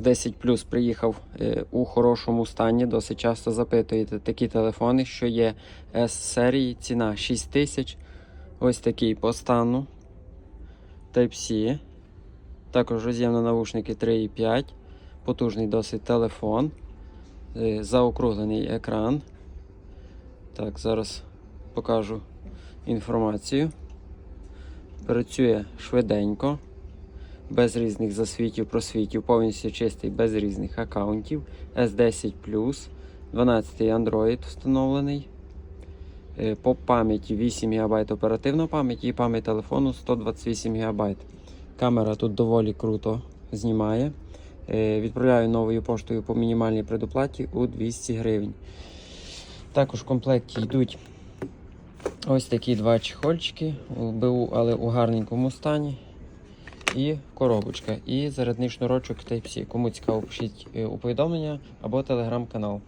10 Plus приїхав е, у хорошому стані. Досить часто запитуєте такі телефони, що є S серії, ціна 6 тисяч. Ось такий по стану. Type-C. Також роз'ємно навушники 3,5. Потужний досить телефон. Е, Заокруглений екран. Так, зараз покажу інформацію. Працює швиденько без різних засвітів, просвітів, повністю чистий, без різних аккаунтів. S10 12 Android встановлений. Е, По пам'яті 8 ГБ оперативна пам'ять і пам'ять телефону 128 ГБ. Камера тут доволі круто знімає. Е, Відправляю новою поштою по мінімальній предоплаті у 200 гривень. Також в комплекті йдуть ось такі два чехольчики, БУ, але у гарненькому стані і коробочка, і зарядний шнурочок Type-C. Кому цікаво, пишіть е, у повідомлення або телеграм-канал.